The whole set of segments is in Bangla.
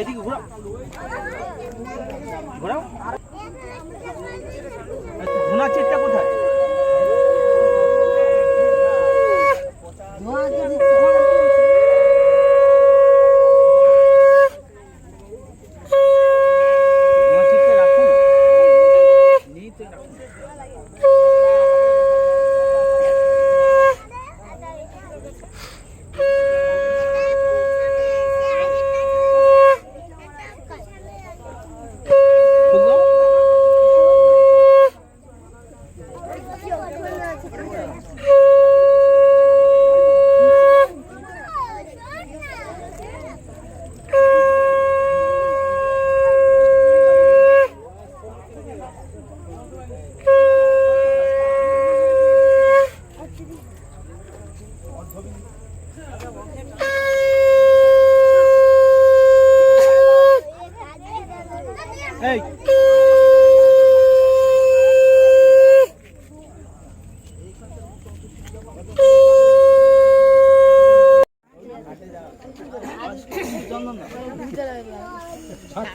এদিকে ঘোরাও। ঘোরাও। ধোনা চেটটা কোথায়?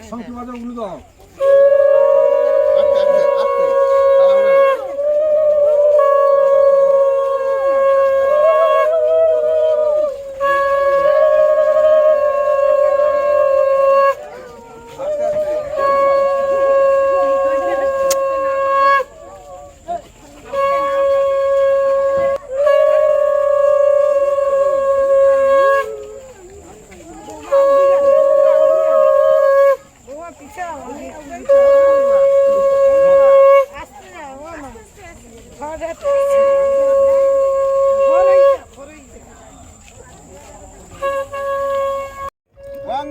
성필 맞아 우리가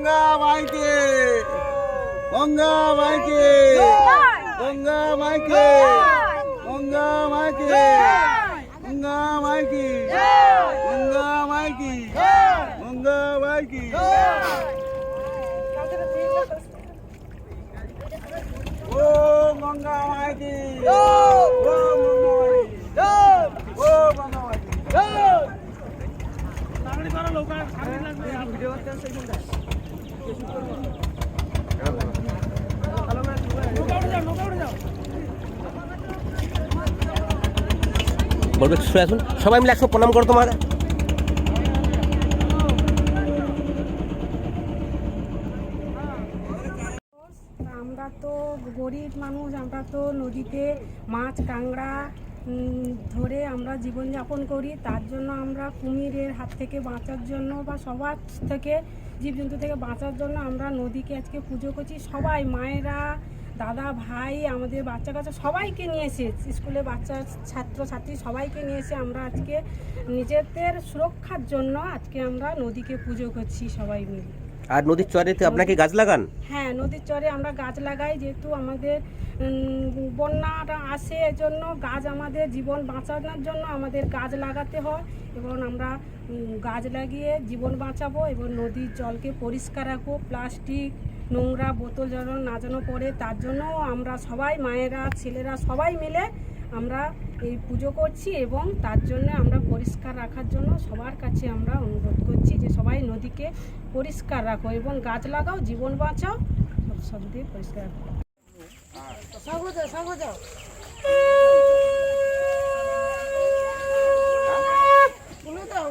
গঙ্গা মাইকে গঙ্গা মাইকে গঙ্গা মাইকে গঙ্গা মাইকে গঙ্গা মাইকে গঙ্গা মাইকে গঙ্গা মাইকে ও গঙ্গা মাইকে ও গঙ্গা মাইকে ও গঙ্গা মাইকে বলবে শুনে আসুন সবাই মিলে একশো প্রণাম করো তোমার। আমরা তো গরিব মানুষ, আমরা তো নদীতে মাছ, কাঁকড়া ধরে আমরা জীবনযাপন করি তার জন্য আমরা কুমিরের হাত থেকে বাঁচার জন্য বা সবার থেকে জীবজন্তু থেকে বাঁচার জন্য আমরা নদীকে আজকে পুজো করছি। সবাই মায়েরা দাদা ভাই আমাদের বাচ্চা কাচ্চা সবাইকে নিয়ে এসে স্কুলে বাচ্চা ছাত্র ছাত্রী সবাইকে নিয়ে এসে আমরা আজকে নিজেদের সুরক্ষার জন্য আজকে আমরা নদীকে পুজো করছি সবাই মিলে। আর নদীর চরেতে আপনাকে গাছ লাগান? হ্যাঁ নদীর চরে আমরা গাছ লাগাই যেহেতু আমাদের বন্যাটা আসে এজন্য গাছ আমাদের জীবন বাঁচানোর জন্য আমাদের গাছ লাগাতে হয় এবং আমরা গাছ লাগিয়ে জীবন বাঁচাবো এবং নদীর জলকে পরিষ্কার রাখব, প্লাস্টিক, নোংরা বোতল যেন না যেন পড়ে, তার জন্যও আমরা সবাই মায়েরা, ছেলেরা সবাই মিলে আমরা এই পুজো করছি এবং তার জন্য আমরা পরিষ্কার রাখার জন্য সবার কাছে আমরা অনুরোধ করছি যে সবাই নদীকে পরিষ্কার রাখো এবং গাছ লাগাও, জীবন বাঁচাও সব দিয়ে পরিষ্কার রাখো। 사고자 사고자 불러다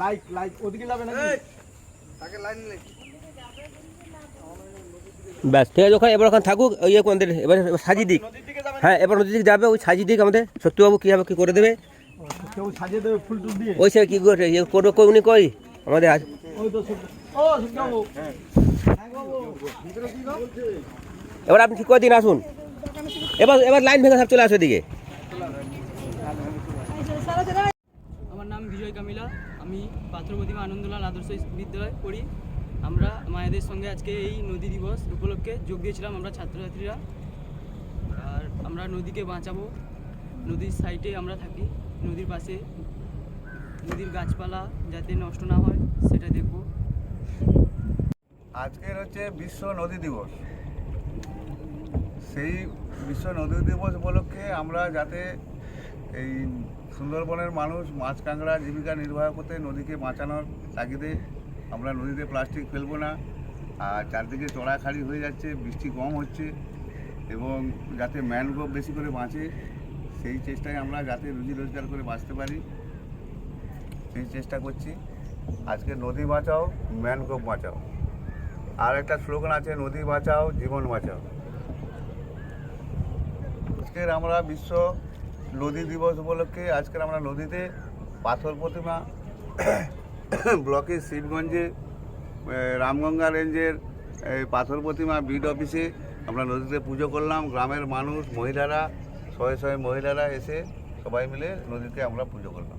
লাইক লাইক ওদিকে যাবে নাকি? তাকে লাইন নে ব্যাস ঠিক আছে ওখানে এবার ওখানে থাকুক ওই ইয়ে আমাদের এবার সাজিয়ে দিক। হ্যাঁ এবার নদীর দিকে যাবে ওই সাজিয়ে দিক আমাদের। সত্যবাবু কীভাবে কী করে দেবে? কেউ সাজিয়ে দেবে ফুল টুল দিয়ে? ওই সে কী করে ইয়ে করবে কই উনি কই? আমাদের এবার আপনি ঠিক করে দিন, আসুন। এবার এবার লাইন ভেঙে সব চলে আসো এদিকে। আমার নাম বিজয় কামিলা। আমি পাথর প্রতিমা আনন্দলাল আদর্শ বিদ্যালয় পড়ি। আমরা মায়েদের সঙ্গে আজকে এই নদী দিবস উপলক্ষে যোগ দিয়েছিলাম আমরা ছাত্রছাত্রীরা। আর আমরা নদীকে বাঁচাবো। নদীর সাইডে আমরা থাকি, নদীর পাশে নদীর গাছপালা যাতে নষ্ট না হয়, সেটা দেখব। আজকের হচ্ছে বিশ্ব নদী দিবস। সেই বিশ্ব নদী দিবস উপলক্ষে আমরা যাতে এই সুন্দরবনের মানুষ মাছ, কাঁকড়া জীবিকা নির্বাহ করতে নদীকে বাঁচানোর তাগিদে আমরা নদীতে প্লাস্টিক ফেলব না। আর চারদিকে চড়াখাড়ি হয়ে যাচ্ছে, বৃষ্টি কম হচ্ছে এবং যাতে ম্যানগ্রোভ বেশি করে বাঁচে, সেই চেষ্টায় আমরা যাতে রুজি রোজগার করে বাঁচতে পারি। সেই চেষ্টা করছি। আজকে নদী বাঁচাও, ম্যানগ্রোভ বাঁচাও। আর একটা স্লোগান আছে, নদী বাঁচাও, জীবন বাঁচাও। আজকের আমরা বিশ্ব নদী দিবস উপলক্ষে, আজকের আমরা নদীতে পাথর প্রতিমা, ব্লকের শিবগঞ্জে রামগঙ্গা রেঞ্জের পাথর প্রতিমা বিড অফিসে আমরা নদীতে পুজো করলাম। গ্রামের মানুষ, মহিলারা, শয়ে শয়ে মহিলারা এসে সবাই মিলে নদীতে আমরা পুজো করলাম।